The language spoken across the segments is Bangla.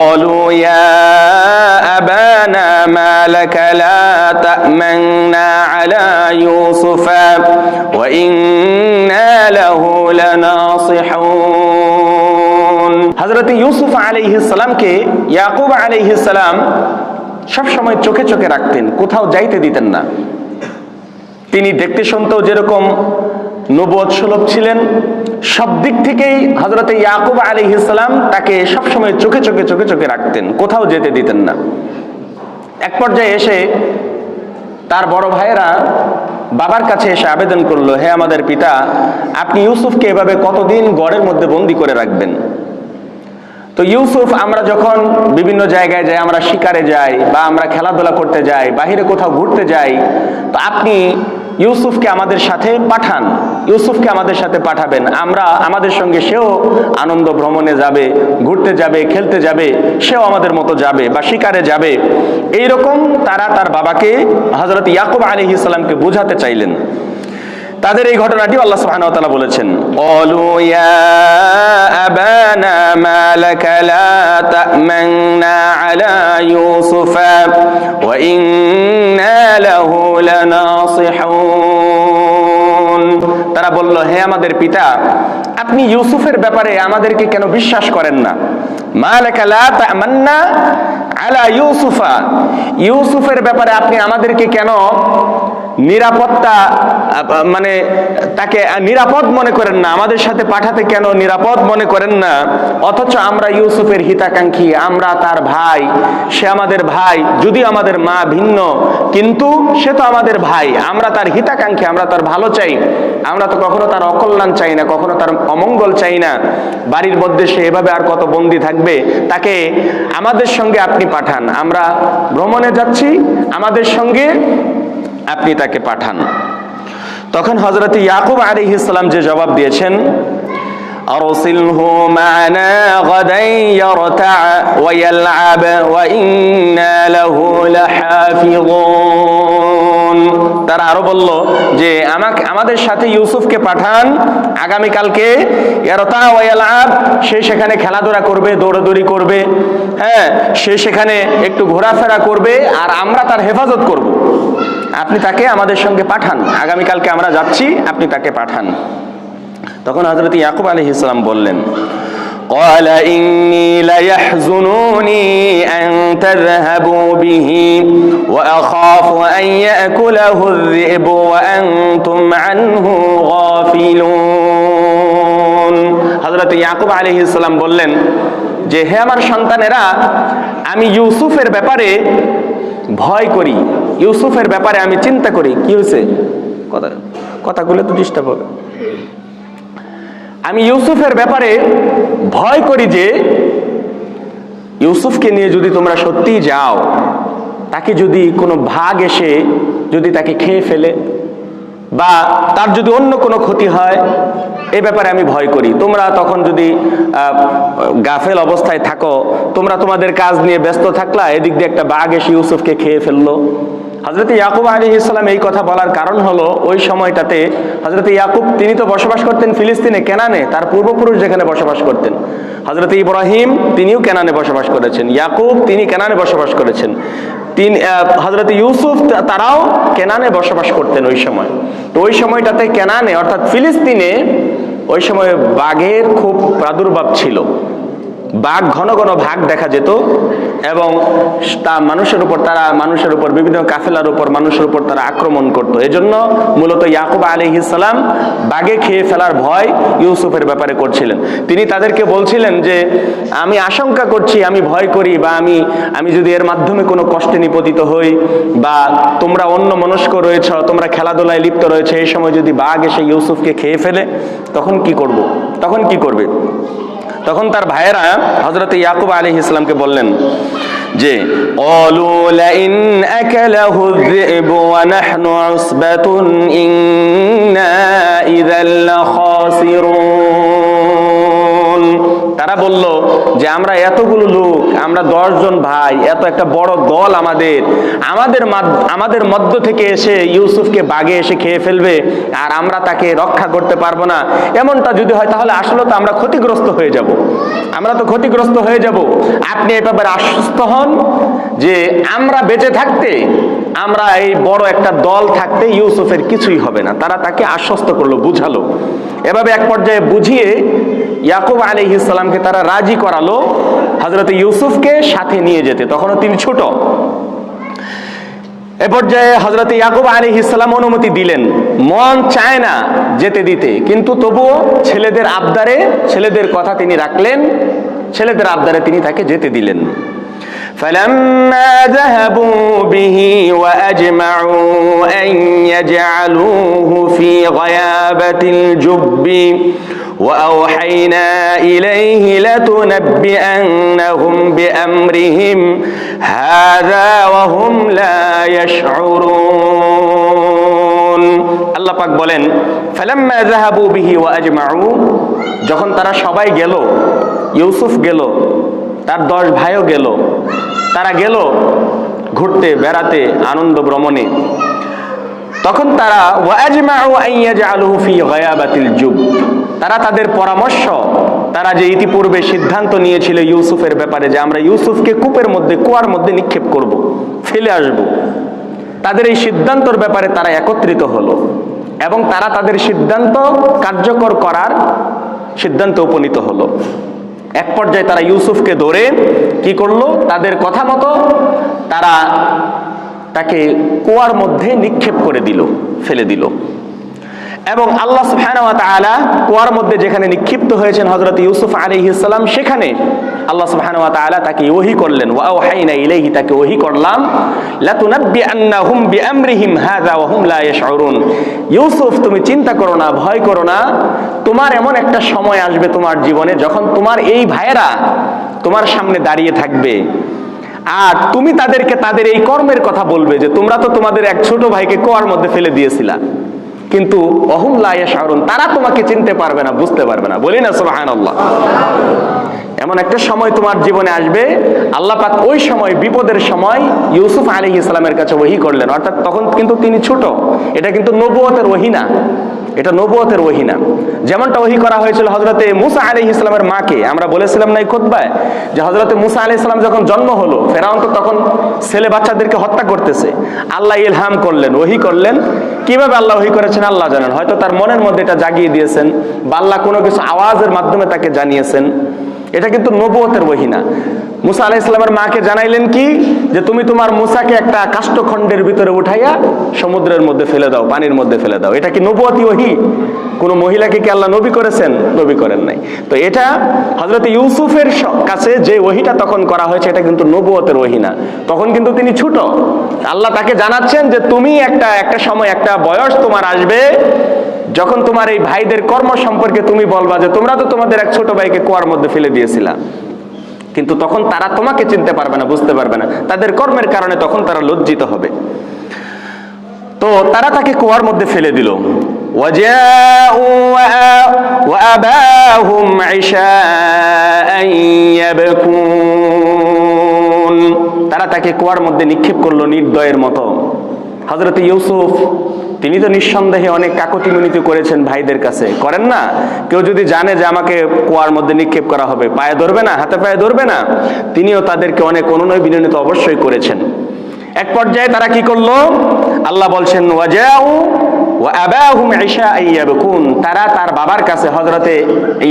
قالوا يا أبانا ما لك لا تأمنا على يوسف وإنا له لناصحون হযরত ইউসুফ আলাইহিস সালামকে ইয়াকুব আলাইহিস সালাম সব সময় চোখে চোখে রাখতেন কোথাও যাইতে দিতেন না তিনি দেখতে শুনতেও যেরকম নবদ সুলভ ছিলেন। সব দিক থেকেই হজরতে ইয়াকুব আলী ইসলাম তাকে সবসময় চোখে চোখে চোখে চোখে রাখতেন, কোথাও যেতে দিতেন না। এক পর্যায়ে এসে তার বড় ভাইয়েরা বাবার কাছে এসে আবেদন করল, হে আমাদের পিতা, আপনি ইউসুফকে এভাবে কতদিন গড়ের মধ্যে বন্দি করে রাখবেন? তো ইউসুফ, আমরা যখন বিভিন্ন জায়গায় যাই, আমরা শিকারে যাই বা আমরা খেলাধুলা করতে যাই, বাহিরে কোথাও ঘুরতে যাই, তো আপনি ইউসুফকে আমাদের সাথে পাঠান। ইউসুফকে আমাদের সাথে পাঠাবেন। আমরা আমাদের সঙ্গে সেও আনন্দ ভ্রমণে যাবে, ঘুরতে যাবে, খেলতে যাবে, সেও আমাদের মতো যাবে বা শিকারে যাবে। এই রকম তারা তার বাবাকে হজরত ইয়াকুব আলী ইসলামকে বোঝাতে চাইলেন। তাদের এই ঘটনাটি আল্লাহ সুবহানাহু ওয়া তাআলা বলেছেন। ক্বালু ইয়া আবানা মা লাকা লা তা'মান্না আলা ইউসুফা ওয়া ইন্না লাহু লানাসিহুন তারা বলল হে আমাদের পিতা আপনি ইউসুফের ব্যাপারে আমাদেরকে কেন বিশ্বাস করেন না? মা লাকা লা তা'মান্না আলা ইউসুফা। ইউসুফের ব্যাপারে আপনি আমাদেরকে কেন নিরাপত্তা মানে তাকে নিরাপদ মনে করেন না। আমাদের সাথে পাঠাতে কেন নিরাপদ মনে করেন না? অথচ আমরা ইউসুফের হিতাকাঙ্ক্ষী, আমরা তার ভাই, সে আমাদের ভাই যদি আমাদের মা ভিন্ন, কিন্তু সে তো আমাদের ভাই। আমরা তার হিতাকাঙ্ক্ষী, আমরা তার ভালো চাই। আমরা তো কখনো তার অকল্যাণ চাই না, কখনো তার অমঙ্গল চাই না। বাড়ির মধ্যে সে এভাবে আর কত বন্দি থাকবে? তাকে আমাদের সঙ্গে আপনি পাঠান। আমরা ভ্রমণে যাচ্ছি, আমাদের সঙ্গে আপনি তাকে পাঠান। তখন হজরত ইয়াকুব আলী ইসলাম যে জবাব দিয়েছেন أرسله معنا غدا يرتع ويلعب وإنا له لحافظون তারা আরো বলল যে আমাকে আমাদের সাথে ইউসুফকে পাঠান আগামীকালকে ইয়ারতা ওয়াইয়ালাব সে সেখানে খেলাধুলা করবে দৌড়াদৌড়ি করবে হ্যাঁ সে সেখানে একটু ঘোরাফেরা করবে আর আমরা তার হেফাজত করব আপনি তাকে আমাদের সঙ্গে পাঠান আগামীকালকে আমরা যাচ্ছি আপনি তাকে পাঠান তখন হজরত ইয়াকুব আলী ইসলাম বললেন قال إني ليحزنوني أن تذهبوا به وأخاف أن يأكله الذئب وأنتم عنه غافلون হজরত ইয়াকুব আলী ইসলাম বললেন যে হে আমার সন্তানেরা আমি ইউসুফের ব্যাপারে ভয় করি ইউসুফের ব্যাপারে আমি চিন্তা করি, কি হয়েছে? কথা, কথাগুলো তো ডিস্টার্ব হবে। আমি ইউসুফের ব্যাপারে ভয় করি যে, ইউসুফকে নিয়ে যদি তোমরা সত্যি যাও, তাকে যদি কোনো ভাগ এসে যদি তাকে খেয়ে ফেলে, বা তার যদি অন্য কোনো ক্ষতি হয়, এ ব্যাপারে আমি ভয় করি। তোমরা তখন যদি গাফেল অবস্থায় থাকো, তোমরা তোমাদের কাজ নিয়ে ব্যস্ত থাকলা, এদিক দিয়ে একটা বাঘ এসে ইউসুফকে খেয়ে ফেলল। হজরত ইয়াকুব আলী ইসলাম এই কথা বলার কারণ হলো ওই সময়টাতে হজরত ইয়াকুব তিনি তো বসবাস করতেন ফিলিস্তিনে, কেনানে, তার পূর্বপুরুষ যেখানে বসবাস করতেন। হজরত ইব্রাহিম তিনিও কেনানে বসবাস করেছেন, ইয়াকুব তিনি কেনানে বসবাস করেছেন। তিন হজরত ইউসুফ তারাও কেনানে বসবাস করতেন ওই সময়। তো ওই সময়টাতে কেনানে, অর্থাৎ ফিলিস্তিনে ওই সময় বাঘের খুব প্রাদুর্ভাব ছিল। বাঘ ঘন ঘন ভাগ দেখা যেত এবং তা মানুষের উপর, তারা মানুষের উপর, বিভিন্ন কাফেলার উপর, মানুষের উপর তারা আক্রমণ করত। এজন্য মূলত ইয়াকুব আলী ইসলাম বাঘে খেয়ে ফেলার ভয় ইউসুফের ব্যাপারে করছিলেন। তিনি তাদেরকে বলছিলেন যে, আমি আশঙ্কা করছি, আমি ভয় করি বা আমি আমি যদি এর মাধ্যমে কোনো কষ্টে নিপতিত হই বা তোমরা অন্য মনস্ক রয়েছ, তোমরা খেলাধুলায় লিপ্ত রয়েছে, এই সময় যদি বাঘ এসে ইউসুফকে খেয়ে ফেলে, তখন কি করব? তখন কি করবে? তখন তার ভাইয়েরা হজরত ইয়াকুব আলী ইসলামকে বললেন যে قالوا لئن أكله الذئب ونحن عصبة إنا إذا لخاسرون তারা বলল যে, আমরা এতগুলো লোক, আমরা দশজন ভাই, এত একটা বড় দল আমাদের। আমাদের আমাদের মধ্য থেকে এসে ইউসুফকে বাগে এসে খেয়ে ফেলবে আর আমরা তাকে রক্ষা করতে পারব না। এমনটা যদি হয়, তাহলে আসলে তো আমরা ক্ষতিগ্রস্ত হয়ে যাব। আমরা তো ক্ষতিগ্রস্ত হয়ে যাব। আপনি এ ব্যাপারে আশ্বস্ত হন যে, আমরা বেঁচে থাকতে, আমরা এই বড় একটা দল থাকতে ইউসুফের কিছুই হবে না। তারা তাকে আশ্বস্ত করল, বুঝালো। এভাবে এক পর্যায়ে বুঝিয়ে ইয়াকুব আলী ইসলামকে তারা রাজি করালো হজরত ইউসুফকে সাথে নিয়ে যেতে তখনও তিনি ছোট এ পর্যায়ে হজরত ইয়াকুব আলী ইসলাম অনুমতি দিলেন মন চায় না যেতে দিতে কিন্তু তবুও ছেলেদের আবদারে ছেলেদের কথা তিনি রাখলেন ছেলেদের আবদারে তিনি তাকে যেতে দিলেন فلما ذهبوا به وأجمعوا أن يجعلوه في غيابة الجب وأوحينا إليه لتنبئنهم بأمرهم هذا وهم لا يشعرون আল্লাহ পাক বলেন ফালাম্মা যাহাবু বিহি ওয়া আজমাউ যখন তারা সবাই গেল ইউসুফ গেল তার দশ ভাইও গেল তারা গেল ঘুরতে বেড়াতে আনন্দ ভ্রমণে তখন তারা ওয়াজমাউ আইয়াজআলুহু ফি গায়াবাতিল জুব তারা তাদের পরামর্শ, তারা যে ইতিপূর্বে সিদ্ধান্ত নিয়েছিল ইউসুফের ব্যাপারে যে আমরা ইউসুফকে কূপের মধ্যে, কুয়ার মধ্যে নিক্ষেপ করব, ফেলে আসব। তাদের এই সিদ্ধান্তর ব্যাপারে তারা একত্রিত হলো এবং তারা তাদের সিদ্ধান্ত কার্যকর করার সিদ্ধান্ত উপনীত হলো। এক পর্যায়ে তারা ইউসুফকে ধরে কি করল? তাদের কথা মতো তারা তাকে কুয়ার মধ্যে নিক্ষেপ করে দিল, ফেলে দিল। এবং আল্লাহ সুবহানাহু কুয়ার মধ্যে যেখানে নিক্ষিপ্ত হয়েছেন হযরত ইউসুফ আলাইহিস সালাম, সেখানে আল্লাহ সুবহানাহু তাকে ওহী করলেন। ওয়া তাকে ওহী করলাম। লাতুনাব্বিআন্নাহুম বিআমরিহিম ওয়া হুম লা ইয়াশউরুন। ইউসুফ, তুমি চিন্তা করো না, ভয় করো না। তোমার এমন একটা সময় আসবে তোমার জীবনে যখন তোমার এই ভাইয়েরা তোমার সামনে দাঁড়িয়ে থাকবে। আর তুমি তাদেরকে তাদের এই কর্মের কথা বলবে যে তোমরা তো তোমাদের এক ছোট ভাইকে কোয়ার মধ্যে ফেলে দিয়েছিলা। কিন্তু অহুম লাইয়া শাহরুন তারা তোমাকে চিনতে পারবে না, বুঝতে পারবে না। বলি না, সুবহানাল্লাহ। এমন একটা সময় তোমার জীবনে আসবে, আল্লাহ পাক ওই সময়, বিপদের সময় ইউসুফ আলী ইসলামের কাছে ওহি করলেন। অর্থাৎ তখন কিন্তু তিনি ছোট। এটা কিন্তু নবুয়তের ওহি না। এটা নবুয়তের ওহি না। যেমনটা ওহি করা হয়েছিল হজরতে মুসা আলী ইসলামের মাকে। আমরা বলেছিলাম না এই খোদ্বায় যে হজরতে মুসা আলী ইসলাম যখন জন্ম হলো, ফেরাউন তো তখন ছেলে বাচ্চাদেরকে হত্যা করতেছে। আল্লাহ ইলহাম করলেন, ওহি করলেন। কীভাবে আল্লাহ ওহি করেছেন আল্লাহ জানেন। হয়তো তার মনের মধ্যে এটা জাগিয়ে দিয়েছেন, বা আল্লাহ কোনো কিছু আওয়াজের মাধ্যমে তাকে জানিয়েছেন। এটা কিন্তু নবুয়তের বহি না। মুসা আলাহ ইসলামের মাকে জানাইলেন কি? যে তুমি তোমার মুসাকে একটা কাষ্ঠখণ্ডের ভিতরে উঠাইয়া সমুদ্রের মধ্যে ফেলে দাও, পানির মধ্যে ফেলে দাও। এটা কি নবুয়তি ওহি? কোন মহিলাকে কি আল্লাহ নবী করেছেন? নবী করেন নাই। তো এটা হজরত ইউসুফের কাছে যে ওহিটা তখন করা হয়েছে, এটা কিন্তু নবুয়তের ওহি না। তখন কিন্তু তিনি ছোট। আল্লাহ তাকে জানাচ্ছেন যে তুমি একটা একটা সময়, একটা বয়স তোমার আসবে, যখন তোমার এই ভাইদের কর্ম সম্পর্কে তুমি বলবা যে তোমরা তো তোমাদের এক ছোট ভাইকে কুয়ার মধ্যে ফেলে দিয়েছিলা। কিন্তু তখন তারা তোমাকে চিনতে পারবে না, বুঝতে পারবে না। তাদের কর্মের কারণে তখন তারা লজ্জিত হবে। তো তারা তাকে কুয়ার মধ্যে ফেলে দিল। তারা তাকে কুয়ার মধ্যে নিক্ষেপ করল নির্দয়ের মতো। হজরত ইউসুফ, তিনি তো নিঃসন্দেহে অনেক কাকতি মিনতি করেছেন ভাইদের কাছে। করেন না? কেউ যদি জানে যে আমাকে কুয়ার মধ্যে নিক্ষেপ করা হবে, পায়ে ধরবে না, হাতে পায়ে ধরবে না, তিনিও তাদেরকে অনেক অনুনয় বিনয় তো অবশ্যই করেছেন। এক পর্যায়ে তারা কি করল? আল্লাহ বলছেন তারা তার বাবার কাছে, হযরতে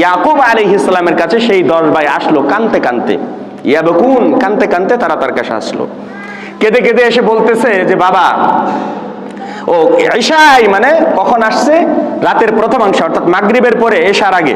ইয়াকুব আলাইহিস ইসলামের কাছে সেই দশ ভাই আসলো কানতে কানতে। ইয়াবকুন, কানতে কানতে তারা তার কাছে আসলো। কেঁদে কেঁদে এসে বলতেছে যে, বাবা, ও এশাই মানে কখন আসছে? রাতের প্রথমাংশ অর্থাৎ মাগরীবের পরে এসার আগে।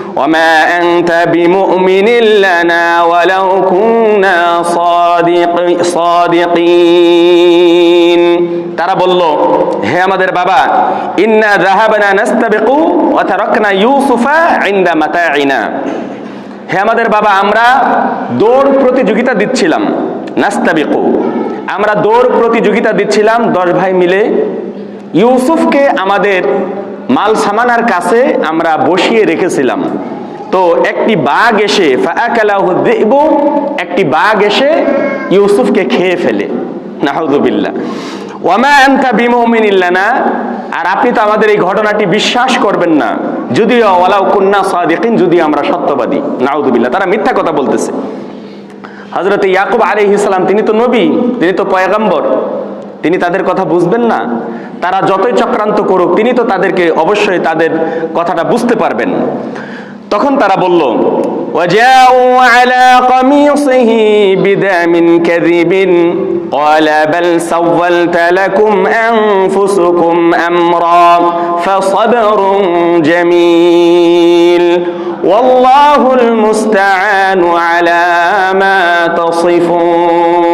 وما أنت بمؤمن لنا ولو كنا صادق صادقين তারা বলল হে আমাদের বাবা ইন্না যাহাবানা নাস্তাবিকু ওয়া তারাকনা ইউসুফা ইনদা মাতাইনা হে আমাদের বাবা আমরা দৌড় প্রতিযোগিতা দিচ্ছিলাম নাস্তাবিকু আমরা দৌড় প্রতিযোগিতা দিচ্ছিলাম দশ ভাই মিলে ইউসুফকে আমাদের মাল সামানার কাছে আমরা বসিয়ে রেখেছিলাম তো একটি বাঘ এসে একটি বাঘ এসে ইউসুফকে খেয়ে ফেলে। নাহুদুবিল্লাহ ওয়ামা আর আপনি তো আমাদের এই ঘটনাটি বিশ্বাস করবেন না। যদিও যদি আমরা সত্যবাদী। নাউদুবিল্লাহ তারা মিথ্যা কথা বলতেছে। হজরত ইয়াকুব আলী ইসলাম তিনি তো নবী, তিনি তো পয়গম্বর, তিনি তাদের কথা বুঝবেন না। তারা যতই চক্রান্ত করুক, তিনি তো তাদেরকে অবশ্যই তাদের কথাটা বুঝতে পারবেন। তখন তারা বলল وجاءوا على قميصه بدم كذب قال بل سولت لكم أنفسكم أمرا فصبر جميل والله المستعان على ما تصفون